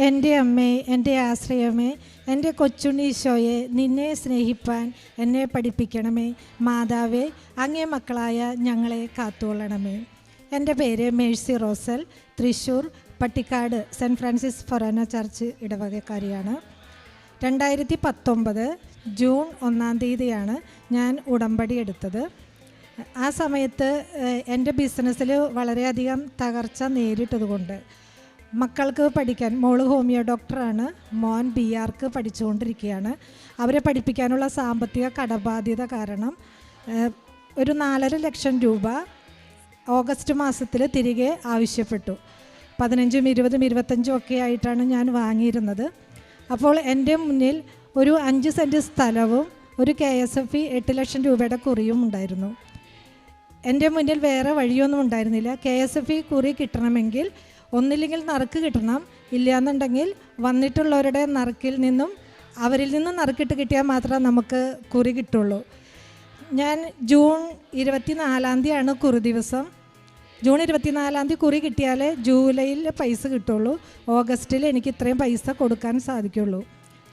എന്റെ അമ്മേ എന്റെ ആശ്രയമേ എന്റെ കൊച്ചുണ്ണീശോയെ നിന്നെ സ്നേഹിപ്പാൻ എന്നെ പഠിപ്പിക്കണമേ. മാതാവേ അങ്ങേ മക്കളായ ഞങ്ങളെ കാത്തുകൊള്ളണമേ. എന്റെ പേര് Mercy Rosal Thrissur Pattikkad saint Francis forane church ഇടവകക്കാരിയാണ്. രണ്ടായിരത്തി പത്തൊമ്പത് ജൂൺ ഒന്നാം തീയതിയാണ് ഞാൻ ഉടമ്പടി എടുത്തത്. ആ സമയത്ത് എന്റെ ബിസിനസ്സിൽ വളരെയധികം തകർച്ച നേരിട്ടതുകൊണ്ട് മക്കൾക്ക് പഠിക്കാൻ മോൾ ഹോമിയോ ഡോക്ടറാണ്. മോൻ ബി ആർക്ക് പഠിച്ചുകൊണ്ടിരിക്കുകയാണ്. അവരെ പഠിപ്പിക്കാനുള്ള സാമ്പത്തിക കടബാധ്യത കാരണം ഒരു നാലര ലക്ഷം രൂപ ഓഗസ്റ്റ് മാസത്തിൽ തിരികെ ആവശ്യപ്പെട്ടു. പതിനഞ്ചും ഇരുപതും ഇരുപത്തഞ്ചും ഒക്കെ ആയിട്ടാണ് ഞാൻ വാങ്ങിയിരുന്നത്. അപ്പോൾ എന്റെ മുന്നിൽ ഒരു അഞ്ച് സെന്റ് സ്ഥലവും ഒരു കെ എസ് എഫ് ഇ എട്ട് ലക്ഷം രൂപയുടെ കുറിയും ഉണ്ടായിരുന്നു. എന്റെ മുന്നിൽ വേറെ വഴിയൊന്നും ഉണ്ടായിരുന്നില്ല. കെ എസ് എഫ് ഇ കുറി കിട്ടണമെങ്കിൽ ഒന്നില്ലെങ്കിൽ നറുക്ക് കിട്ടണം. ഇല്ലയെന്നുണ്ടെങ്കിൽ വന്നിട്ടുള്ളവരുടെ നറുക്കിൽ നിന്നും അവരിൽ നിന്നും നറുക്കിട്ട് കിട്ടിയാൽ മാത്രമേ നമുക്ക് കുറി കിട്ടുള്ളൂ. ഞാൻ ജൂൺ ഇരുപത്തിനാലാം തീയതിയാണ് കുറി ദിവസം. ജൂൺ ഇരുപത്തിനാലാം തീയതി കുറി കിട്ടിയാലേ ജൂലൈയിൽ പൈസ കിട്ടുള്ളൂ. ഓഗസ്റ്റിൽ എനിക്ക് ഇത്രയും പൈസ കൊടുക്കാൻ സാധിക്കുള്ളൂ.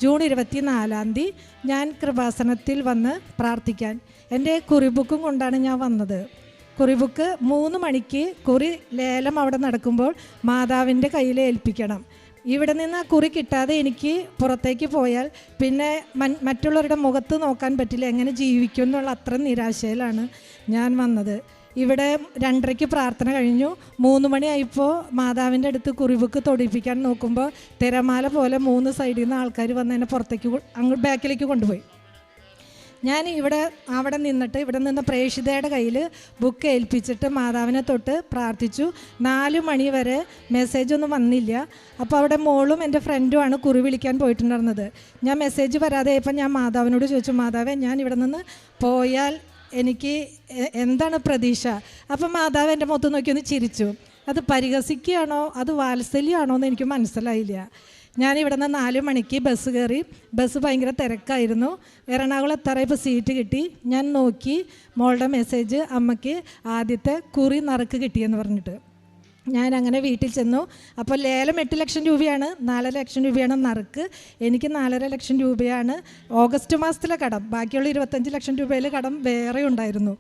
ജൂൺ ഇരുപത്തിനാലാം തീയതി ഞാൻ കൃപാസനത്തിൽ വന്ന് പ്രാർത്ഥിക്കാൻ. എന്റെ കുറി ബുക്കും കൊണ്ടാണ് ഞാൻ വന്നത്. കുറി ബുക്ക് മൂന്ന് മണിക്ക് കുറി ലേലം അവിടെ നടക്കുമ്പോൾ മാതാവിന്റെ കയ്യിൽ ഏൽപ്പിക്കണം. ഇവിടെ നിന്ന് ആ കുറി കിട്ടാതെ എനിക്ക് പുറത്തേക്ക് പോയാൽ പിന്നെ മറ്റുള്ളവരുടെ മുഖത്ത് നോക്കാൻ പറ്റില്ല. എങ്ങനെ ജീവിക്കും എന്നുള്ള അത്ര നിരാശയിലാണ് ഞാൻ വന്നത്. ഇവിടെ രണ്ടരയ്ക്ക് പ്രാർത്ഥന കഴിഞ്ഞു. മൂന്ന് മണിയായപ്പോൾ മാതാവിന്റെ അടുത്ത് കുറിബുക്ക് തൊടിപ്പിക്കാൻ നോക്കുമ്പോൾ തിരമാല പോലെ മൂന്ന് സൈഡിൽ നിന്ന് ആൾക്കാർ വന്ന് എന്നെ പുറത്തേക്ക് അങ്ങോട്ട് അങ്ങ് ബാക്കിലേക്ക് കൊണ്ടുപോയി. ഞാൻ ഇവിടെ അവിടെ നിന്നിട്ട് ഇവിടെ നിന്ന് പ്രേക്ഷിതയുടെ കയ്യിൽ ബുക്ക് ഏൽപ്പിച്ചിട്ട് മാതാവിനെ തൊട്ട് പ്രാർത്ഥിച്ചു. നാല് മണി വരെ മെസ്സേജ് ഒന്നും വന്നില്ല. അപ്പോൾ അവിടെ മോളും എന്റെ ഫ്രണ്ടുമാണ് കുറി വിളിക്കാൻ പോയിട്ടുണ്ടായിരുന്നത്. ഞാൻ മെസ്സേജ് വരാതെ ഇപ്പം ഞാൻ മാതാവിനോട് ചോദിച്ചു മാതാവേ ഞാൻ ഇവിടെ നിന്ന് പോയാൽ എനിക്ക് എന്താണ് പ്രതീക്ഷ? അപ്പം മാതാവ് എന്റെ മുഖത്ത് നോക്കി ഒന്ന് ചിരിച്ചു. അത് പരിഹസിക്കുകയാണോ? അത് വാത്സല്യമാണോ? എന്ന് എനിക്ക് മനസ്സിലായില്ല. ഞാൻ ഇവിടെ നിന്ന് നാല് മണിക്ക് ബസ് കയറി. ബസ് ഭയങ്കര തിരക്കായിരുന്നു. എറണാകുളം എത്താറായപ്പോൾ സീറ്റ് കിട്ടി. ഞാൻ നോക്കി. മോളുടെ മെസ്സേജ് അമ്മയ്ക്ക് ആദ്യത്തെ കുറി നറുക്ക് കിട്ടിയെന്ന് പറഞ്ഞിട്ട്. ഞാൻ അങ്ങനെ വീട്ടിൽ ചെന്നു. അപ്പോൾ ലേലം എട്ട് ലക്ഷം രൂപയാണ്. നാലര ലക്ഷം രൂപയാണ് നറുക്ക്. എനിക്ക് നാലര ലക്ഷം രൂപയാണ്. ഓഗസ്റ്റ് മാസത്തിലെ കടം. ബാക്കിയുള്ള ഇരുപത്തഞ്ച് ലക്ഷം രൂപയിലെ കടം വേറെ ഉണ്ടായിരുന്നു.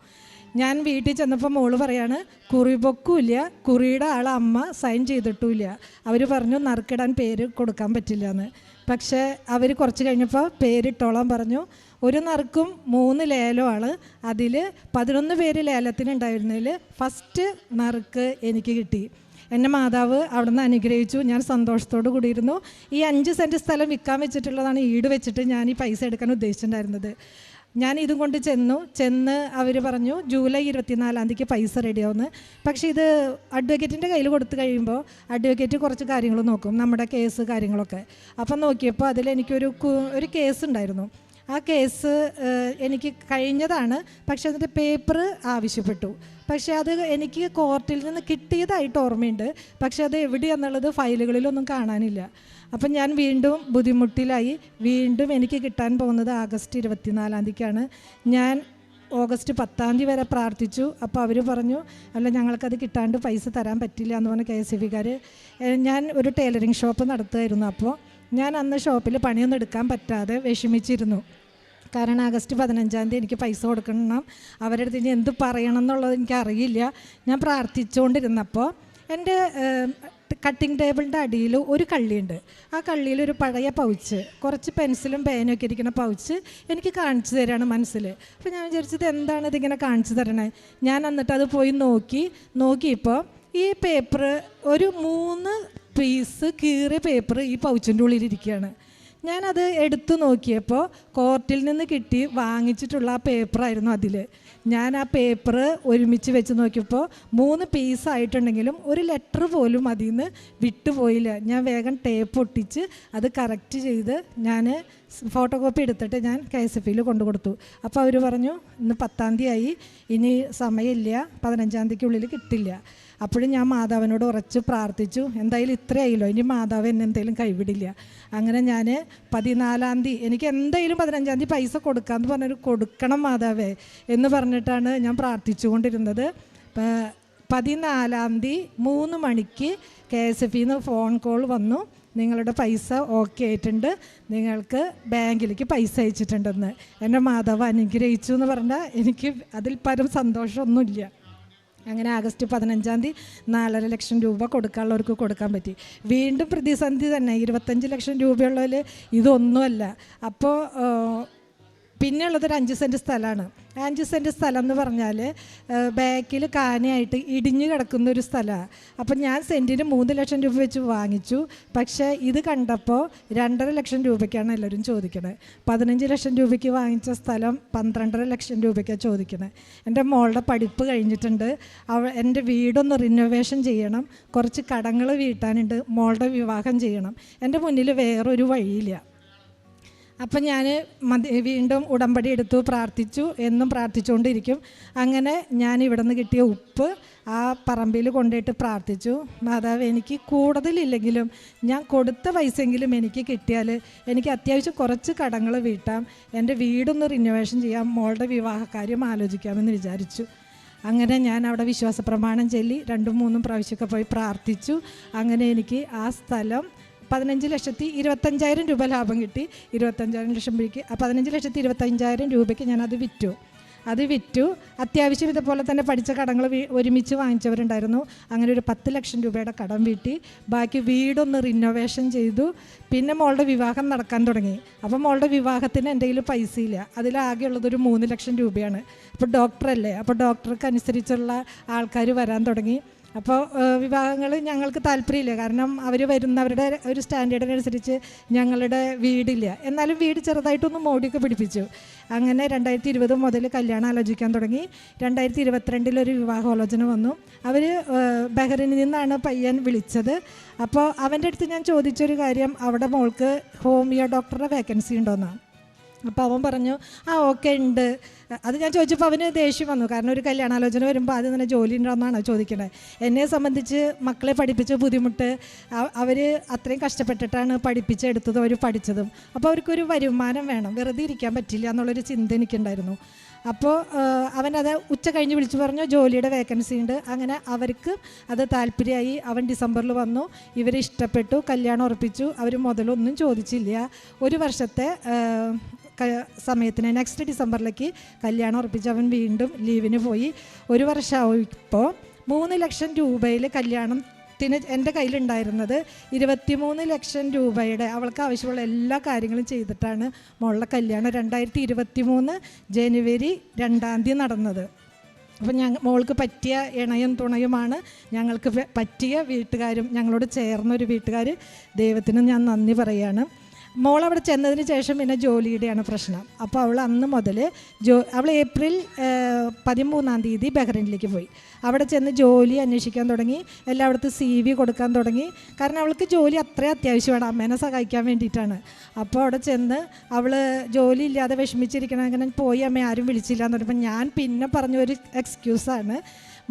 ഞാൻ വീട്ടിൽ ചെന്നപ്പോൾ മോൾ പറയാണ് കുറി പൊക്കുമില്ല കുറിയുടെ ആൾ അമ്മ സൈൻ ചെയ്തിട്ടുമില്ല അവർ പറഞ്ഞു നറുക്കിടാൻ പേര് കൊടുക്കാൻ പറ്റില്ല എന്ന് പക്ഷേ അവർ കുറച്ച് കഴിഞ്ഞപ്പോൾ പേരിട്ടോളാൻ പറഞ്ഞു. ഒരു നറുക്കും മൂന്ന് ലേലമാണ് അതിൽ പതിനൊന്ന് പേര് ലേലത്തിനുണ്ടായിരുന്നതിൽ ഫസ്റ്റ് നറുക്ക് എനിക്ക് കിട്ടി. എന്റെ മാതാവ് അവിടെ നിന്ന് അനുഗ്രഹിച്ചു ഞാൻ സന്തോഷത്തോടു കൂടിയിരുന്നു. ഈ അഞ്ച് സെന്റ് സ്ഥലം വിൽക്കാൻ വെച്ചിട്ടുള്ളതാണ് ഈട് വെച്ചിട്ട് ഞാൻ ഈ പൈസ എടുക്കാൻ ഉദ്ദേശിച്ചിട്ടുണ്ടായിരുന്നത്. ഞാൻ ഇതും കൊണ്ട് ചെന്നു. ചെന്ന് അവർ പറഞ്ഞു ജൂലൈ ഇരുപത്തിനാലാം തീയതിക്ക് പൈസ റെഡിയാവുമെന്ന് പക്ഷേ ഇത് അഡ്വക്കേറ്റിന്റെ കയ്യിൽ കൊടുത്തു കഴിയുമ്പോൾ അഡ്വക്കേറ്റ് കുറച്ച് കാര്യങ്ങൾ നോക്കും നമ്മുടെ കേസ് കാര്യങ്ങളൊക്കെ. അപ്പം നോക്കിയപ്പോൾ അതിൽ എനിക്കൊരു ഒരു കേസ് ഉണ്ടായിരുന്നു. ആ കേസ് എനിക്ക് കഴിഞ്ഞതാണ്. പക്ഷേ അതിന്റെ പേപ്പർ ആവശ്യപ്പെട്ടു. പക്ഷേ അത് എനിക്ക് കോർട്ടിൽ നിന്ന് കിട്ടിയതായിട്ട് ഓർമ്മയുണ്ട്. പക്ഷേ അത് എവിടെയാണെന്നുള്ളത് ഫയലുകളിലൊന്നും കാണാനില്ല. അപ്പം ഞാൻ വീണ്ടും ബുദ്ധിമുട്ടിലായി. വീണ്ടും എനിക്ക് കിട്ടാൻ പോകുന്നത് ആഗസ്റ്റ് ഇരുപത്തിനാലാം തീയതിക്കാണ്. ഞാൻ ഓഗസ്റ്റ് പത്താം തീയതി വരെ പ്രാർത്ഥിച്ചു. അപ്പോൾ അവർ പറഞ്ഞു അല്ല ഞങ്ങൾക്കത് കിട്ടാണ്ട് പൈസ തരാൻ പറ്റില്ല എന്ന് പറഞ്ഞ കെ എസ് എഫ് ബിക്കാർ ഞാൻ ഒരു ടൈലറിങ് ഷോപ്പ് നടത്തുമായിരുന്നു അപ്പോൾ ഞാൻ അന്ന് ഷോപ്പിൽ പണിയൊന്നും എടുക്കാൻ പറ്റാതെ വിഷമിച്ചിരുന്നു. കാരണം ആഗസ്റ്റ് പതിനഞ്ചാം തീയതി എനിക്ക് പൈസ കൊടുക്കണം. അവരുടെ അടുത്ത് ഇനി എന്ത് പറയണം എന്നുള്ളത് എനിക്കറിയില്ല. ഞാൻ പ്രാർത്ഥിച്ചുകൊണ്ടിരുന്നപ്പോൾ എന്റെ കട്ടിംഗ് ടേബിളിന്റെ അടിയിൽ ഒരു കള്ളിയുണ്ട്. ആ കള്ളിയിൽ ഒരു പഴയ പൗച്ച് കുറച്ച് പെൻസിലും പേനും ഒക്കെ ഇരിക്കുന്ന പൗച്ച് എനിക്ക് കാണിച്ചു തരാണ് മനസ്സിൽ. അപ്പോൾ ഞാൻ വിചാരിച്ചത് എന്താണ് ഇതിങ്ങനെ കാണിച്ചു തരണേ? ഞാൻ എന്നിട്ട് അത് പോയി നോക്കി നോക്കിയപ്പോൾ ഈ പേപ്പർ ഒരു മൂന്ന് പീസ് കീറിയ പേപ്പർ ഈ പൗച്ചിന്റെ ഉള്ളിലിരിക്കുകയാണ് ഞാനത് എടുത്തു നോക്കിയപ്പോൾ കോർട്ടിൽ നിന്ന് കിട്ടി വാങ്ങിച്ചിട്ടുള്ള ആ പേപ്പറായിരുന്നു അതിൽ ഞാൻ ആ പേപ്പർ ഒരുമിച്ച് വെച്ച് നോക്കിയപ്പോൾ മൂന്ന് പീസ് ആയിട്ടുണ്ടെങ്കിലും ഒരു ലെറ്റർ പോലും അതിൽ നിന്ന് വിട്ടുപോയില്ല. ഞാൻ വേഗം ടേപ്പ് ഒട്ടിച്ച് അത് കറക്റ്റ് ചെയ്ത് ഞാൻ ഫോട്ടോ കോപ്പി എടുത്തിട്ട് ഞാൻ കെ എസ് എഫ് ഇയിൽ കൊണ്ടു കൊടുത്തു. അപ്പോൾ അവർ പറഞ്ഞു ഇന്ന് പത്താം തീയതി ആയി. ഇനി സമയമില്ല. പതിനഞ്ചാം തീയതിക്കുള്ളിൽ കിട്ടില്ല. അപ്പോഴും ഞാൻ മാതാവിനോട് ഉറച്ച് പ്രാർത്ഥിച്ചു എന്തായാലും ഇത്രയായില്ലോ ഇനി മാതാവ് എന്നെ എന്തെങ്കിലും കൈവിടില്ല. അങ്ങനെ ഞാൻ പതിനാലാം തീയതി എനിക്ക് എന്തായാലും പതിനഞ്ചാം തീയതി പൈസ കൊടുക്കാമെന്ന് പറഞ്ഞൊരു കൊടുക്കണം മാതാവേ എന്ന് പറഞ്ഞിട്ടാണ് ഞാൻ പ്രാർത്ഥിച്ചുകൊണ്ടിരുന്നത്. പതിനാലാം തീയതി മൂന്ന് മണിക്ക് കെ എസ് എഫ് ഇന്ന് ഫോൺ കോൾ വന്നു. നിങ്ങളുടെ പൈസ ഓക്കെ ആയിട്ടുണ്ട്. നിങ്ങൾക്ക് ബാങ്കിലേക്ക് പൈസ അയച്ചിട്ടുണ്ടെന്ന്. എന്റെ മാതാവ് അനുഗ്രഹിച്ചു എന്ന് പറഞ്ഞാൽ എനിക്ക് അതിൽ പരം സന്തോഷമൊന്നുമില്ല. അങ്ങനെ ആഗസ്റ്റ് പതിനഞ്ചാം തീയതി നാലര ലക്ഷം രൂപ കൊടുക്കാനുള്ളവർക്ക് കൊടുക്കാൻ പറ്റി. വീണ്ടും പ്രതിസന്ധി തന്നെ. ഇരുപത്തഞ്ച് ലക്ഷം രൂപയുള്ളതിൽ ഇതൊന്നുമല്ല. അപ്പോൾ പിന്നെ ഉള്ളത് ഒരു അഞ്ച് സെന്റ് സ്ഥലമാണ്. അഞ്ച് സെന്റ് സ്ഥലം എന്ന് പറഞ്ഞാൽ ബാക്കിൽ കാനയായിട്ട് ഇടിഞ്ഞു കിടക്കുന്ന ഒരു സ്ഥലമാണ് അപ്പം ഞാൻ സെന്റിന് മൂന്ന് ലക്ഷം രൂപ വെച്ച് വാങ്ങിച്ചു. പക്ഷേ ഇത് കണ്ടപ്പോൾ രണ്ടര ലക്ഷം രൂപയ്ക്കാണ് എല്ലാവരും ചോദിക്കണത് പതിനഞ്ച് ലക്ഷം രൂപയ്ക്ക് വാങ്ങിച്ച സ്ഥലം പന്ത്രണ്ടര ലക്ഷം രൂപയ്ക്കാണ് ചോദിക്കണത് എന്റെ മോളുടെ പഠിപ്പ് കഴിഞ്ഞിട്ടുണ്ട്. അവ എന്റെ വീടൊന്ന് റിനോവേഷൻ ചെയ്യണം. കുറച്ച് കടങ്ങൾ വീട്ടാനുണ്ട്. മോളുടെ വിവാഹം ചെയ്യണം. എന്റെ മുന്നിൽ വേറൊരു വഴിയില്ല. അപ്പം ഞാൻ വീണ്ടും ഉടമ്പടി എടുത്തു പ്രാർത്ഥിച്ചു എന്നും പ്രാർത്ഥിച്ചുകൊണ്ടിരിക്കും. അങ്ങനെ ഞാൻ ഇവിടെ നിന്ന് കിട്ടിയ ഉപ്പ് ആ പറമ്പിൽ കൊണ്ടുപോയിട്ട് പ്രാർത്ഥിച്ചു. മാതാവ് എനിക്ക് കൂടുതലില്ലെങ്കിലും ഞാൻ കൊടുത്ത പൈസയെങ്കിലും എനിക്ക് കിട്ടിയാൽ എനിക്ക് അത്യാവശ്യം കുറച്ച് കടങ്ങൾ വീട്ടാം. എന്റെ വീടൊന്ന് റിനോവേഷൻ ചെയ്യാം. മോളുടെ വിവാഹകാര്യം ആലോചിക്കാമെന്ന് വിചാരിച്ചു. അങ്ങനെ ഞാൻ അവിടെ വിശ്വാസ പ്രമാണം ചൊല്ലി രണ്ടും മൂന്നും പ്രാവശ്യമൊക്കെ പോയി പ്രാർത്ഥിച്ചു. അങ്ങനെ എനിക്ക് ആ സ്ഥലം പതിനഞ്ച് ലക്ഷത്തി ഇരുപത്തഞ്ചായിരം രൂപ ലാഭം കിട്ടി. ഇരുപത്തഞ്ചായിരം ലക്ഷം രൂപയ്ക്ക്. ആ പതിനഞ്ച് ലക്ഷത്തി ഇരുപത്തഞ്ചായിരം രൂപയ്ക്ക് ഞാനത് വിറ്റു. അത് വിറ്റു. അത്യാവശ്യം ഇതുപോലെ തന്നെ പഠിച്ച കടങ്ങൾ ഒരുമിച്ച് വാങ്ങിച്ചവരുണ്ടായിരുന്നു. അങ്ങനെ ഒരു പത്ത് ലക്ഷം രൂപയുടെ കടം വീട്ടി. ബാക്കി വീടൊന്ന് റിനോവേഷൻ ചെയ്തു. പിന്നെ മോളുടെ വിവാഹം നടക്കാൻ തുടങ്ങി. അപ്പോൾ മോളുടെ വിവാഹത്തിന് എന്റെ കയ്യിൽ പൈസയില്ല. അതിലാകെയുള്ളത് ഒരു മൂന്ന് ലക്ഷം രൂപയാണ്. അപ്പോൾ ഡോക്ടറല്ലേ അപ്പോൾ ഡോക്ടർക്ക് അനുസരിച്ചുള്ള ആൾക്കാർ വരാൻ തുടങ്ങി. അപ്പോൾ വിവാഹങ്ങൾ ഞങ്ങൾക്ക് താല്പര്യമില്ല. കാരണം അവർ വരുന്നവരുടെ ഒരു സ്റ്റാൻഡേർഡിനനുസരിച്ച് ഞങ്ങളുടെ വീടില്ല. എന്നാലും വീട് ചെറുതായിട്ടൊന്ന് മോടിയൊക്കെ പിടിപ്പിച്ചു. അങ്ങനെ രണ്ടായിരത്തി ഇരുപത് മുതൽ കല്യാണം ആലോചിക്കാൻ തുടങ്ങി. രണ്ടായിരത്തി ഇരുപത്തിരണ്ടിലൊരു വിവാഹാലോചന വന്നു. അവർ ബഹ്റിനിൽ നിന്നാണ് പയ്യൻ വിളിച്ചത്. അപ്പോൾ അവന്റെ അടുത്ത് ഞാൻ ചോദിച്ചൊരു കാര്യം. അവിടെ മോൾക്ക് ഹോമിയോ ഡോക്ടറുടെ വേക്കൻസി ഉണ്ടോയെന്നാണ് അപ്പോൾ അവൻ പറഞ്ഞു ആ ഓക്കെ ഉണ്ട്. അത് ഞാൻ ചോദിച്ചപ്പോൾ അവന് ദേഷ്യം വന്നു. കാരണം ഒരു കല്യാണാലോചന വരുമ്പോൾ ആദ്യം തന്നെ ജോലി ഉണ്ടോയെന്നാണ് ചോദിക്കുന്നത് എന്നെ സംബന്ധിച്ച് മക്കളെ പഠിപ്പിച്ച ബുദ്ധിമുട്ട് അവർ അത്രയും കഷ്ടപ്പെട്ടിട്ടാണ് പഠിപ്പിച്ചെടുത്തതും അവർ പഠിച്ചതും. അപ്പോൾ അവർക്കൊരു വരുമാനം വേണം. വെറുതെ ഇരിക്കാൻ പറ്റില്ല എന്നുള്ളൊരു ചിന്ത എനിക്കുണ്ടായിരുന്നു. അപ്പോൾ അവനത് ഉച്ച കഴിഞ്ഞ് വിളിച്ചു പറഞ്ഞു ജോലിയുടെ വേക്കൻസി ഉണ്ട്. അങ്ങനെ അവർക്ക് അത് താല്പര്യമായി അവൻ ഡിസംബറിൽ വന്നു. ഇവരെ ഇഷ്ടപ്പെട്ടു കല്യാണം ഉറപ്പിച്ചു. അവർ മുതലൊന്നും ചോദിച്ചില്ല. ഒരു വർഷത്തെ സമയത്തിന് നെക്സ്റ്റ് ഡിസംബറിലേക്ക് കല്യാണം ഉറപ്പിച്ച് അവൻ വീണ്ടും ലീവിന് പോയി. ഒരു വർഷമാവും ഇപ്പോൾ മൂന്ന് ലക്ഷം രൂപയിൽ കല്യാണം ത്തിന് എന്റെ കയ്യിലുണ്ടായിരുന്നത്. ഇരുപത്തിമൂന്ന് ലക്ഷം രൂപയുടെ അവൾക്ക് ആവശ്യമുള്ള എല്ലാ കാര്യങ്ങളും ചെയ്തിട്ടാണ് മോളുടെ കല്യാണം രണ്ടായിരത്തി ഇരുപത്തി മൂന്ന് ജനുവരി രണ്ടാം തീയതി നടന്നത്. അപ്പം ഞങ്ങൾ മോൾക്ക് പറ്റിയ ഇണയും തുണയുമാണ് ഞങ്ങൾക്ക് പറ്റിയ വീട്ടുകാരും ഞങ്ങളോട് ചേർന്നൊരു വീട്ടുകാർ ദൈവത്തിന് ഞാൻ നന്ദി പറയുകയാണ് മോൾ അവിടെ ചെന്നതിന് ശേഷം പിന്നെ ജോലിയുടെയാണ് പ്രശ്നം. അപ്പോൾ അവൾ അന്ന് മുതൽ ജോ അവൾ ഏപ്രിൽ പതിമൂന്നാം തീയതി ബഹ്റൈനിലേക്ക് പോയി. അവിടെ ചെന്ന് ജോലി അന്വേഷിക്കാൻ തുടങ്ങി. എല്ലായിടത്തും സി വി കൊടുക്കാൻ തുടങ്ങി. കാരണം അവൾക്ക് ജോലി അത്ര അത്യാവശ്യമാണ്. അമ്മേനെ സഹായിക്കാൻ വേണ്ടിയിട്ടാണ്. അപ്പോൾ അവിടെ ചെന്ന് അവൾ ജോലി ഇല്ലാതെ വിഷമിച്ചിരിക്കണം അങ്ങനെ പോയി അമ്മ ആരും വിളിച്ചില്ല എന്ന് പറഞ്ഞപ്പോൾ ഞാൻ പിന്നെ പറഞ്ഞ ഒരു എക്സ്ക്യൂസാണ്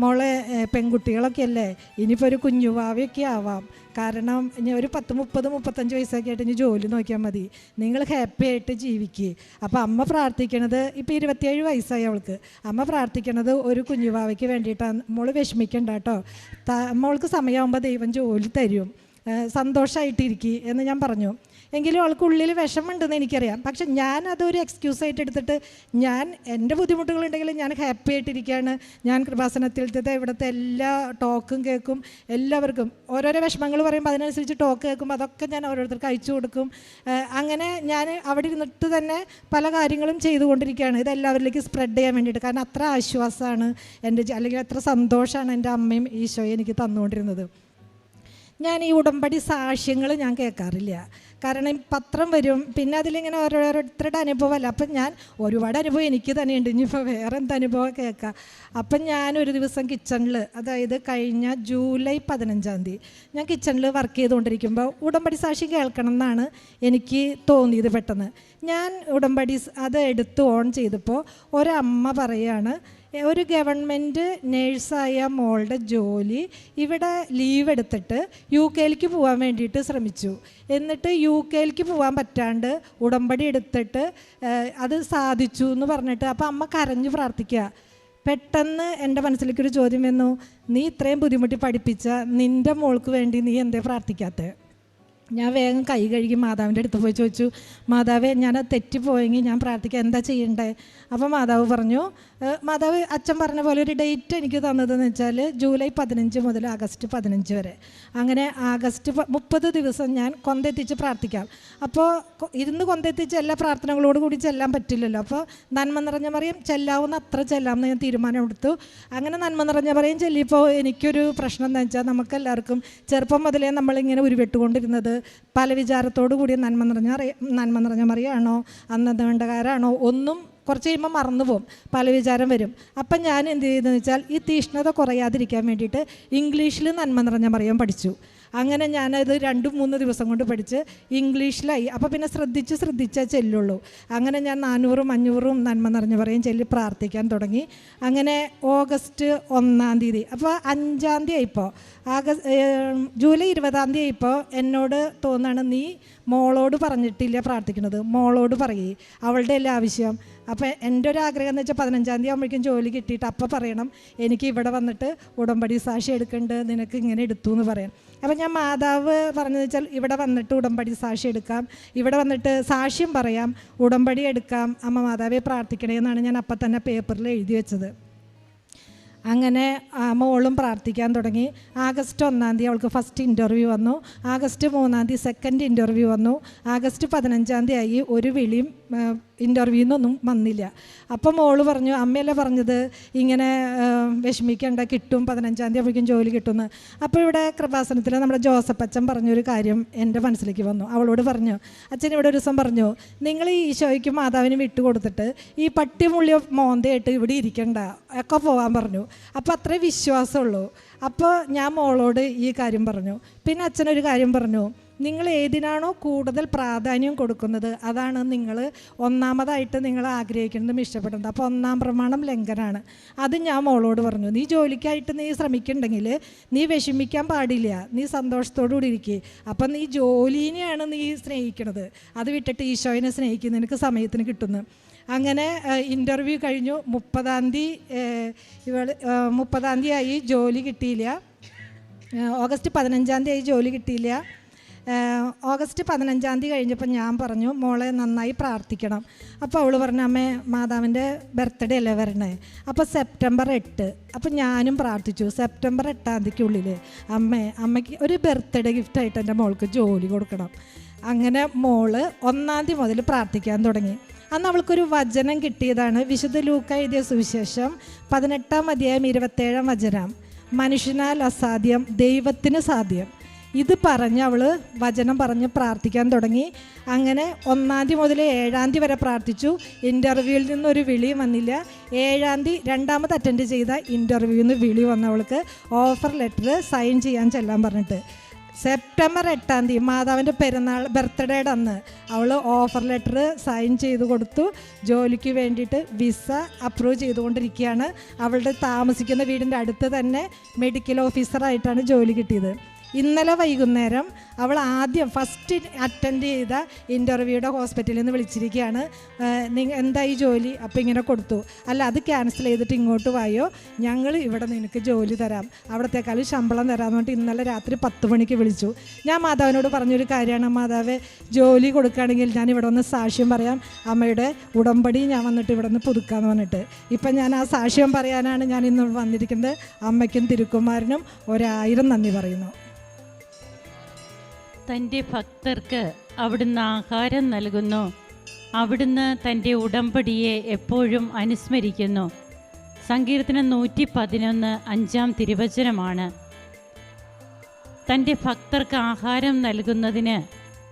മോളെ പെൺകുട്ടികളൊക്കെ അല്ലേ ഇനിയിപ്പോൾ ഒരു കുഞ്ഞുവാവയൊക്കെ ആവാം. കാരണം ഒരു പത്ത് മുപ്പത് മുപ്പത്തഞ്ച് വയസ്സൊക്കെ ആയിട്ട് ഇനി ജോലി നോക്കിയാൽ മതി. നിങ്ങൾ ഹാപ്പി ആയിട്ട് ജീവിക്കുക അപ്പോൾ അമ്മ പ്രാർത്ഥിക്കണത് ഇപ്പോൾ ഇരുപത്തിയേഴ് വയസ്സായി അവൾക്ക്. അമ്മ പ്രാർത്ഥിക്കണത് ഒരു കുഞ്ഞുവാവയ്ക്ക് വേണ്ടിയിട്ടാണ്. മോൾ വിഷമിക്കണ്ട കേട്ടോ. മോൾക്ക് സമയമാകുമ്പോൾ ദൈവം ജോലി തരും. സന്തോഷമായിട്ടിരിക്കുക എന്ന് ഞാൻ പറഞ്ഞു. എങ്കിലും ആൾക്ക് അവൾക്കുള്ളിൽ വിഷമമുണ്ടെന്ന് എനിക്കറിയാം. പക്ഷെ ഞാൻ അതൊരു എക്സ്ക്യൂസ് ആയിട്ട് എടുത്തിട്ട് ഞാൻ എന്റെ ബുദ്ധിമുട്ടുകളുണ്ടെങ്കിൽ ഞാൻ ഹാപ്പി ആയിട്ടിരിക്കുകയാണ്. ഞാൻ കൃപാസനത്തിലത്തെ ഇവിടുത്തെ എല്ലാ ടോക്കും കേൾക്കും എല്ലാവർക്കും. ഓരോരോ വിഷമങ്ങൾ പറയുമ്പോൾ അതിനനുസരിച്ച് ടോക്ക് കേൾക്കും അതൊക്കെ ഞാൻ ഓരോരുത്തർക്ക് അയച്ചു കൊടുക്കും. അങ്ങനെ ഞാൻ അവിടെ ഇരുന്നിട്ട് തന്നെ പല കാര്യങ്ങളും ചെയ്തുകൊണ്ടിരിക്കുകയാണ്. ഇത് എല്ലാവരിലേക്ക് സ്പ്രെഡ് ചെയ്യാൻ വേണ്ടിയിട്ട്. കാരണം അത്ര ആശ്വാസമാണ് എന്റെ അല്ലെങ്കിൽ അത്ര സന്തോഷമാണ് എന്റെ അമ്മയും ഈശോയും എനിക്ക് തന്നുകൊണ്ടിരുന്നത്. ഞാൻ ഈ ഉടമ്പടി സാക്ഷ്യങ്ങൾ ഞാൻ കേൾക്കാറില്ല. കാരണം പത്രം വരും പിന്നെ അതിലിങ്ങനെ ഓരോരുത്തരുടെ അനുഭവമല്ല? അപ്പം ഞാൻ ഒരുപാട് അനുഭവം എനിക്ക് തന്നെയുണ്ട്. ഇനിയിപ്പോൾ വേറെ എന്ത് അനുഭവം കേൾക്കാം. അപ്പം ഞാൻ ഒരു ദിവസം കിച്ചണിൽ അതായത് കഴിഞ്ഞ ജൂലൈ പതിനഞ്ചാം തീയതി ഞാൻ കിച്ചണിൽ വർക്ക് ചെയ്തുകൊണ്ടിരിക്കുമ്പോൾ ഉടമ്പടി സാക്ഷി കേൾക്കണം എന്നാണ് എനിക്ക് തോന്നിയത് പെട്ടെന്ന്. ഞാൻ ഉടമ്പടി അത് എടുത്ത് ഓൺ ചെയ്തപ്പോൾ ഒരമ്മ പറയാണ് ഒരു ഗവൺമെന്റ് നേഴ്സായ മോളുടെ ജോലി ഇവിടെ ലീവ് എടുത്തിട്ട് യു കെയിലേക്ക് പോകാൻ വേണ്ടിയിട്ട് ശ്രമിച്ചു. എന്നിട്ട് യു കെയിലേക്ക് പോകാൻ പറ്റാണ്ട് ഉടമ്പടി എടുത്തിട്ട് അത് സാധിച്ചു എന്ന് പറഞ്ഞിട്ട് അപ്പോൾ അമ്മ കരഞ്ഞു പ്രാർത്ഥിക്കുക. പെട്ടെന്ന് എന്റെ മനസ്സിലേക്കൊരു ചോദ്യം വന്നു നീ ഇത്രയും ബുദ്ധിമുട്ടി പഠിപ്പിച്ച നിന്റെ മോൾക്ക് വേണ്ടി നീ എന്തേ പ്രാർത്ഥിക്കാത്തത് ഞാൻ വേഗം കൈ കഴുകി മാതാവിന്റെ അടുത്ത് പോയി ചോദിച്ചു മാതാവേ ഞാൻ തെറ്റിപ്പോയെങ്കിൽ ഞാൻ പ്രാർത്ഥിക്കാം എന്താ ചെയ്യണ്ടേ? അപ്പോൾ മാതാവ് പറഞ്ഞു "ഏഹ്, മാതാവ് അച്ഛൻ പറഞ്ഞ പോലെ ഒരു ഡേറ്റ് എനിക്ക് തന്നതെന്ന് വെച്ചാൽ ജൂലൈ പതിനഞ്ച് മുതൽ ആഗസ്റ്റ് പതിനഞ്ച് വരെ. അങ്ങനെ ആഗസ്റ്റ് മുപ്പത് ദിവസം ഞാൻ കൊന്തെത്തിച്ച് പ്രാർത്ഥിക്കാം. അപ്പോൾ ഇരുന്ന് കൊന്തെത്തിച്ച് എല്ലാ പ്രാർത്ഥനകളോട് കൂടി ചെല്ലാൻ പറ്റില്ലല്ലോ. അപ്പോൾ നന്മ നിറഞ്ഞ പറയും ചെല്ലാവുന്ന അത്ര ചെല്ലാമെന്ന് ഞാൻ തീരുമാനം എടുത്തു. അങ്ങനെ നന്മ നിറഞ്ഞ പറയും ചെല്ലിയപ്പോൾ എനിക്കൊരു പ്രശ്നം എന്താ വെച്ചാൽ നമുക്കെല്ലാവർക്കും ചെറുപ്പം മുതലേ നമ്മളിങ്ങനെ ഉരുവിട്ടുകൊണ്ടിരുന്നത് പല വിചാരത്തോടു കൂടി നന്മ നിറഞ്ഞ നന്മ നിറഞ്ഞ മറിയാണോ? അന്നതവേണ്ടകാരാണോ ഒന്നും കുറച്ച് കഴിയുമ്പോൾ മറന്നു പോകും പല വിചാരം വരും. അപ്പം ഞാൻ എന്ത് ചെയ്തെന്ന് വെച്ചാൽ ഈ തീഷ്ണത കുറയാതിരിക്കാൻ വേണ്ടിയിട്ട് ഇംഗ്ലീഷിൽ നന്മ നിറഞ്ഞ മറിയാൻ പഠിച്ചു. അങ്ങനെ ഞാനത് രണ്ടും മൂന്ന് ദിവസം കൊണ്ട് പഠിച്ച് ഇംഗ്ലീഷിലായി. അപ്പോൾ പിന്നെ ശ്രദ്ധിച്ച് ശ്രദ്ധിച്ചാൽ ചെല്ലുള്ളൂ. അങ്ങനെ ഞാൻ നാനൂറും അഞ്ഞൂറും നന്മ നിറഞ്ഞു പറയും ചെല്ലി പ്രാർത്ഥിക്കാൻ തുടങ്ങി. അങ്ങനെ ഓഗസ്റ്റ് ഒന്നാം തീയതി അപ്പോൾ അഞ്ചാം തീയതി ആയിപ്പോൾ ആഗസ്റ്റ് ജൂലൈ ഇരുപതാം തീയതി ആയിപ്പോൾ എന്നോട് തോന്നാണ് നീ മോളോട് പറഞ്ഞിട്ടില്ല പ്രാർത്ഥിക്കുന്നത്. മോളോട് പറയേ അവളുടെ എല്ലാ ആവശ്യം? അപ്പോൾ എന്റെ ഒരു ആഗ്രഹം എന്ന് വെച്ചാൽ പതിനഞ്ചാം തീയതി ആകുമ്പോഴേക്കും ജോലി കിട്ടിയിട്ട് അപ്പോൾ പറയണം എനിക്ക് ഇവിടെ വന്നിട്ട് ഉടമ്പടി സാക്ഷി എടുക്കേണ്ടത് നിനക്ക് ഇങ്ങനെ എടുത്തു എന്ന് പറയാം അപ്പം ഞാൻ മാതാവ് പറഞ്ഞു വെച്ചാൽ ഇവിടെ വന്നിട്ട് ഉടമ്പടി സാക്ഷി എടുക്കാം. ഇവിടെ വന്നിട്ട് സാക്ഷ്യം പറയാം. ഉടമ്പടി എടുക്കാം. അമ്മ മാതാവെ പ്രാർത്ഥിക്കണേ എന്നാണ് ഞാൻ അപ്പം തന്നെ പേപ്പറിൽ എഴുതി വെച്ചത്. അങ്ങനെ മോളും പ്രാർത്ഥിക്കാൻ തുടങ്ങി. ആഗസ്റ്റ് ഒന്നാം തീയതി അവൾക്ക് ഫസ്റ്റ് ഇന്റർവ്യൂ വന്നു. ആഗസ്റ്റ് മൂന്നാം തീയതി സെക്കൻഡ് ഇന്റർവ്യൂ വന്നു. ആഗസ്റ്റ് പതിനഞ്ചാം തീയതി ആയി ഒരു വിളിയും ഇന്റർവ്യൂന്നൊന്നും വന്നില്ല. അപ്പം മോൾ പറഞ്ഞു അമ്മയല്ലേ പറഞ്ഞത്? ഇങ്ങനെ വിഷമിക്കേണ്ട കിട്ടും. പതിനഞ്ചാം തീയതി ആകുമ്പോഴേക്കും ജോലി കിട്ടുമെന്ന് അപ്പോൾ ഇവിടെ കൃപാസനത്തിൽ നമ്മുടെ ജോസഫ് അച്ഛൻ പറഞ്ഞൊരു കാര്യം എന്റെ മനസ്സിലേക്ക് വന്നു. അവളോട് പറഞ്ഞു അച്ഛൻ ഇവിടെ ഒരു ദിവസം പറഞ്ഞു നിങ്ങൾ ഈ ഈശോയ്ക്കും മാതാവിനും വിട്ടുകൊടുത്തിട്ട് ഈ പട്ടിമുള്ളിയോ മോന്തയായിട്ട് ഇവിടെ ഇരിക്കണ്ട. ഒക്കെ പോകാൻ പറഞ്ഞു. അപ്പോൾ അത്രേ വിശ്വാസമുള്ളൂ. അപ്പോൾ ഞാൻ മോളോട് ഈ കാര്യം പറഞ്ഞു. പിന്നെ അച്ഛനൊരു കാര്യം പറഞ്ഞു. നിങ്ങൾ ഏതിനാണോ കൂടുതൽ പ്രാധാന്യം കൊടുക്കുന്നത്? അതാണ് നിങ്ങൾ ഒന്നാമതായിട്ട് നിങ്ങൾ ആഗ്രഹിക്കുന്നതും ഇഷ്ടപ്പെടുന്നത്. അപ്പോൾ ഒന്നാം പ്രമാണം ലംഘനാണ് അത് ഞാൻ മോളോട് പറഞ്ഞു. നീ ജോലിക്കായിട്ട് നീ ശ്രമിക്കുന്നുണ്ടെങ്കിൽ നീ വിഷമിക്കാൻ പാടില്ല. നീ സന്തോഷത്തോടു കൂടി ഇരിക്കുക അപ്പം നീ ജോലിനെയാണ് നീ സ്നേഹിക്കുന്നത് അത് വിട്ടിട്ട് ഈശോയിനെ സ്നേഹിക്കുന്ന നിനക്ക് സമയത്തിന് കിട്ടുന്നു. അങ്ങനെ ഇന്റർവ്യൂ കഴിഞ്ഞു. മുപ്പതാം തീയതി ഇവൾ മുപ്പതാം തീയതി ആയി ജോലി കിട്ടിയില്ല. ഓഗസ്റ്റ് പതിനഞ്ചാം തീയതി ആയി ജോലി കിട്ടിയില്ല. ഓഗസ്റ്റ് പതിനഞ്ചാം തീയതി കഴിഞ്ഞപ്പോൾ ഞാൻ പറഞ്ഞു മോളെ നന്നായി പ്രാർത്ഥിക്കണം. അപ്പോൾ അവൾ പറഞ്ഞു അമ്മേ മാതാവിന്റെ ബർത്ത്ഡേ അല്ലേ വരണേ? അപ്പോൾ സെപ്റ്റംബർ എട്ട് അപ്പോൾ ഞാനും പ്രാർത്ഥിച്ചു. സെപ്റ്റംബർ എട്ടാം തീയതിക്കുള്ളിൽ അമ്മേ അമ്മയ്ക്ക് ഒരു ബർത്ത്ഡേ ഗിഫ്റ്റായിട്ട് എന്റെ മോൾക്ക് ജോലി കൊടുക്കണം. അങ്ങനെ മോൾ ഒന്നാം തീയതി മുതൽ പ്രാർത്ഥിക്കാൻ തുടങ്ങി. അന്ന് അവൾക്കൊരു വചനം കിട്ടിയതാണ്. വിശുദ്ധ ലൂക്ക എഴുതിയ സുവിശേഷം പതിനെട്ടാം അധ്യായം ഇരുപത്തേഴാം വചനം. മനുഷ്യനാൽ അസാധ്യം ദൈവത്തിന് സാധ്യം. ഇത് പറഞ്ഞ് അവൾ വചനം പറഞ്ഞ് പ്രാർത്ഥിക്കാൻ തുടങ്ങി. അങ്ങനെ ഒന്നാം തീയതി മുതൽ ഏഴാം തീയതി വരെ പ്രാർത്ഥിച്ചു. ഇന്റർവ്യൂവിൽ നിന്നൊരു വിളി വന്നില്ല. ഏഴാം തീയതി രണ്ടാമത് അറ്റൻഡ് ചെയ്ത ഇന്റർവ്യൂവിൽ നിന്ന് വിളി വന്നവൾക്ക് ഓഫർ ലെറ്റർ സൈൻ ചെയ്യാൻ ചെല്ലാൻ പറഞ്ഞിട്ട്. സെപ്റ്റംബർ എട്ടാം തീയതി മാതാവിന്റെ പെരുന്നാൾ ബർത്ത്ഡേയുടെ അന്ന് അവൾ ഓഫർ ലെറ്റർ സൈൻ ചെയ്ത് കൊടുത്തു. ജോലിക്ക് വേണ്ടിയിട്ട് വിസ അപ്രൂവ് ചെയ്തുകൊണ്ടിരിക്കുകയാണ്. അവളുടെ താമസിക്കുന്ന വീടിന്റെ അടുത്ത് തന്നെ മെഡിക്കൽ ഓഫീസറായിട്ടാണ് ജോലി കിട്ടിയത്. ഇന്നലെ വൈകുന്നേരം അവൾ ആദ്യം ഫസ്റ്റ് അറ്റൻഡ് ചെയ്ത ഇന്റർവ്യൂയുടെ ഹോസ്പിറ്റലിൽ നിന്ന് വിളിച്ചിരിക്കുകയാണ്. എന്തായി ജോലി? അപ്പോൾ ഇങ്ങനെ കൊടുത്തു. അല്ല അത് ക്യാൻസൽ ചെയ്തിട്ട് ഇങ്ങോട്ട് വായോ? ഞങ്ങൾ ഇവിടെ നിനക്ക് ജോലി തരാം. അവിടത്തേക്കാളും ശമ്പളം തരാമെന്ന് പറഞ്ഞിട്ട് ഇന്നലെ രാത്രി പത്ത് മണിക്ക് വിളിച്ചു. ഞാൻ മാതാവിനോട് പറഞ്ഞൊരു കാര്യമാണ് മാതാവ് ജോലി കൊടുക്കുകയാണെങ്കിൽ ഞാൻ ഇവിടെ ഒന്ന് സാക്ഷ്യം പറയാം. അമ്മയുടെ ഉടമ്പടി ഞാൻ വന്നിട്ട് ഇവിടെ നിന്ന് പുതുക്കാമെന്ന് പറഞ്ഞിട്ട്. ഇപ്പം ഞാൻ ആ സാക്ഷ്യം പറയാനാണ് ഞാൻ ഇന്ന് വന്നിരിക്കുന്നത്. അമ്മയ്ക്കും തിരുക്കുമാരനും ഒരായിരം നന്ദി പറയുന്നു. തന്റെ ഭക്തർക്ക് അവിടുന്ന് ആഹാരം നൽകുന്നു. അവിടുന്ന് തന്റെ ഉടമ്പടിയെ എപ്പോഴും അനുസ്മരിക്കുന്നു. സങ്കീർത്തനം നൂറ്റി പതിനൊന്ന് അഞ്ചാം തിരുവചനമാണ്. തന്റെ ഭക്തർക്ക് ആഹാരം നൽകുന്നതിന്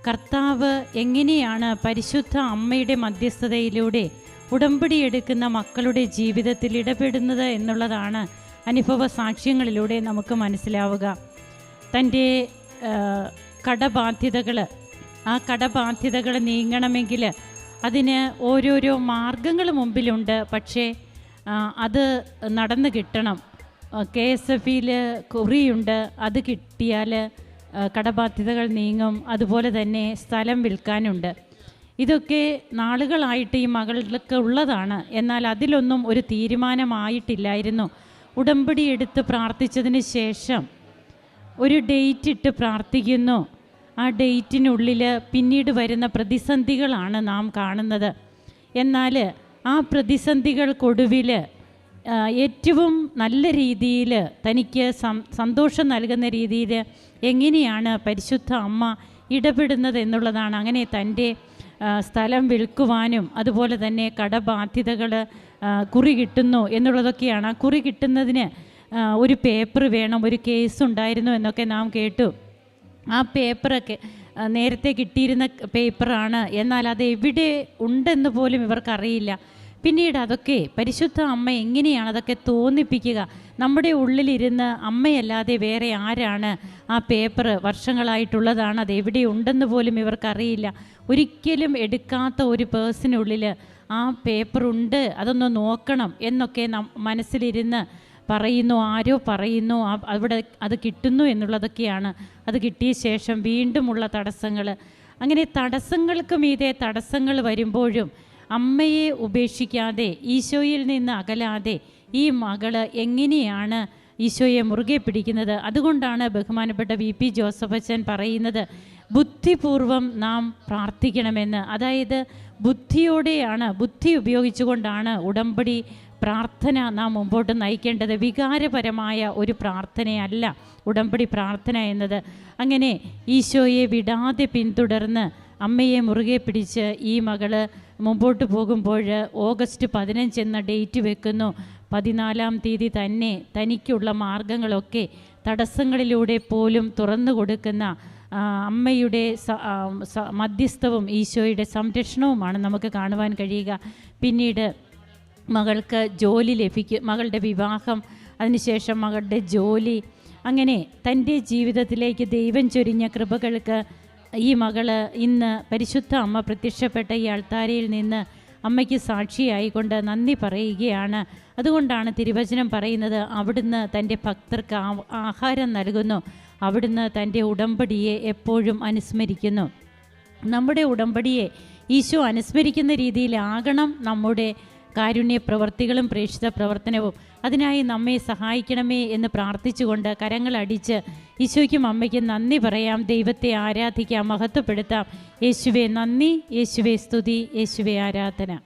കർത്താവ് എങ്ങനെയാണ് പരിശുദ്ധ അമ്മയുടെ മധ്യസ്ഥതയിലൂടെ ഉടമ്പടി എടുക്കുന്ന മക്കളുടെ ജീവിതത്തിൽ ഇടപെടുന്നത് എന്നുള്ളതാണ് അനുഭവ സാക്ഷ്യങ്ങളിലൂടെ നമുക്ക് മനസ്സിലാവുക. തന്റെ കടബാധ്യതകൾ ആ കടബാധ്യതകൾ നീങ്ങണമെങ്കിൽ അതിന് ഓരോരോ മാർഗങ്ങൾ മുമ്പിലുണ്ട്. പക്ഷേ അത് നടന്നു കിട്ടണം. കെ എസ് എഫ് ഇയിൽ കുറിയുണ്ട്. അത് കിട്ടിയാൽ കടബാധ്യതകൾ നീങ്ങും. അതുപോലെ തന്നെ സ്ഥലം വിൽക്കാനുണ്ട്. ഇതൊക്കെ നാളുകളായിട്ട് ഈ മകൾക്ക് ഉള്ളതാണ്. എന്നാൽ അതിലൊന്നും ഒരു തീരുമാനമായിട്ടില്ലായിരുന്നു. ഉടമ്പടി എടുത്ത് പ്രാർത്ഥിച്ചതിന് ശേഷം ഒരു ഡേറ്റ് ഇട്ട് പ്രാർത്ഥിക്കുന്നു. ആ ഡേറ്റിനുള്ളിൽ പിന്നീട് വരുന്ന പ്രതിസന്ധികളാണ് നാം കാണുന്നത്. എന്നാൽ ആ പ്രതിസന്ധികൾക്കൊടുവിൽ ഏറ്റവും നല്ല രീതിയിൽ തനിക്ക് സന്തോഷം നൽകുന്ന രീതിയിൽ എങ്ങനെയാണ് പരിശുദ്ധ അമ്മ ഇടപെടുന്നത് എന്നുള്ളതാണ്. അങ്ങനെ തന്റെ സ്ഥലം വിൽക്കുവാനും അതുപോലെ തന്നെ കടബാധ്യതകൾ കുറി കിട്ടുന്നു എന്നുള്ളതൊക്കെയാണ്. ആ കുറി കിട്ടുന്നതിന് ഒരു പേപ്പർ വേണം ഒരു കേസ് ഉണ്ടായിരുന്നു എന്നൊക്കെ നാം കേട്ടു. ആ പേപ്പറൊക്കെ നേരത്തെ കിട്ടിയിരുന്ന പേപ്പറാണ്. എന്നാൽ അത് എവിടെ ഉണ്ടെന്ന് പോലും ഇവർക്കറിയില്ല. പിന്നീട് അതൊക്കെ പരിശുദ്ധ അമ്മ എങ്ങനെയാണ് അതൊക്കെ തോന്നിപ്പിക്കുക? നമ്മുടെ ഉള്ളിലിരുന്ന് അമ്മയല്ലാതെ വേറെ ആരാണ് ആ പേപ്പർ വർഷങ്ങളായിട്ടുള്ളതാണ്? അത് എവിടെ ഉണ്ടെന്ന് പോലും ഇവർക്കറിയില്ല. ഒരിക്കലും എടുക്കാത്ത ഒരു പേഴ്സിനുള്ളിൽ ആ പേപ്പറുണ്ട് അതൊന്ന് നോക്കണം എന്നൊക്കെ മനസ്സിലിരുന്ന് പറയുന്നു ആരോ പറയുന്നു അവിടെ അത് കിട്ടുന്നു എന്നുള്ളതൊക്കെയാണ്. അത് കിട്ടിയ ശേഷം വീണ്ടുമുള്ള തടസ്സങ്ങൾ അങ്ങനെ തടസ്സങ്ങൾക്ക് മീതെ തടസ്സങ്ങൾ വരുമ്പോഴും അമ്മയെ ഉപേക്ഷിക്കാതെ ഈശോയിൽ നിന്ന് അകലാതെ ഈ മകൾ എങ്ങനെയാണ് ഈശോയെ മുറുകെ പിടിക്കുന്നത്? അതുകൊണ്ടാണ് ബഹുമാനപ്പെട്ട വി. പി. ജോസഫ് അച്ഛൻ പറയുന്നത് ബുദ്ധിപൂർവം നാം പ്രാർത്ഥിക്കണമെന്ന്. അതായത് ബുദ്ധിയോടെയാണ് ബുദ്ധി ഉപയോഗിച്ചുകൊണ്ടാണ് ഉടമ്പടി പ്രാർത്ഥന നാം മുമ്പോട്ട് നയിക്കേണ്ടത് വികാരപരമായ ഒരു പ്രാർത്ഥനയല്ല ഉടമ്പടി പ്രാർത്ഥന എന്നത്. അങ്ങനെ ഈശോയെ വിടാതെ പിന്തുടർന്ന് അമ്മയെ മുറുകെ പിടിച്ച് ഈ മകൾ മുമ്പോട്ട് പോകുമ്പോൾ ഓഗസ്റ്റ് പതിനഞ്ച് എന്ന ഡേറ്റ് വെക്കുന്നു. പതിനാലാം തീയതി തന്നെ തനിക്കുള്ള മാർഗങ്ങളൊക്കെ തടസ്സങ്ങളിലൂടെ പോലും തുറന്നു കൊടുക്കുന്ന അമ്മയുടെ മധ്യസ്ഥവും ഈശോയുടെ സംരക്ഷണവുമാണ് നമുക്ക് കാണുവാൻ കഴിയുക. പിന്നീട് മകൾക്ക് ജോലി ലഭിക്കും മകളുടെ വിവാഹം അതിനുശേഷം മകളുടെ ജോലി. അങ്ങനെ തന്റെ ജീവിതത്തിലേക്ക് ദൈവം ചൊരിഞ്ഞ കൃപകൾക്ക് ഈ മകൾ ഇന്ന് പരിശുദ്ധ അമ്മ പ്രത്യക്ഷപ്പെട്ട ഈ അൾത്താരയിൽ നിന്ന് അമ്മയ്ക്ക് സാക്ഷിയായിക്കൊണ്ട് നന്ദി പറയുകയാണ്. അതുകൊണ്ടാണ് തിരുവചനം പറയുന്നത് അവിടുന്ന് തന്റെ ഭക്തർക്ക് ആഹാരം നൽകുന്നു. അവിടുന്ന് തന്റെ ഉടമ്പടിയെ എപ്പോഴും അനുസ്മരിക്കുന്നു. നമ്മുടെ ഉടമ്പടിയെ ഈശോ അനുസ്മരിക്കുന്ന രീതിയിലാകണം നമ്മുടെ കാരുണ്യ പ്രവർത്തികളും പ്രേക്ഷിത പ്രവർത്തനവും അതിനായി നമ്മെ സഹായിക്കണമേ എന്ന് പ്രാർത്ഥിച്ചുകൊണ്ട് കരങ്ങളടിച്ച് ഈശോയ്ക്കും അമ്മയ്ക്കും നന്ദി പറയാം. ദൈവത്തെ ആരാധിക്കാം മഹത്വപ്പെടുത്താം. യേശുവെ നന്ദി യേശുവെ സ്തുതി യേശുവെ ആരാധന.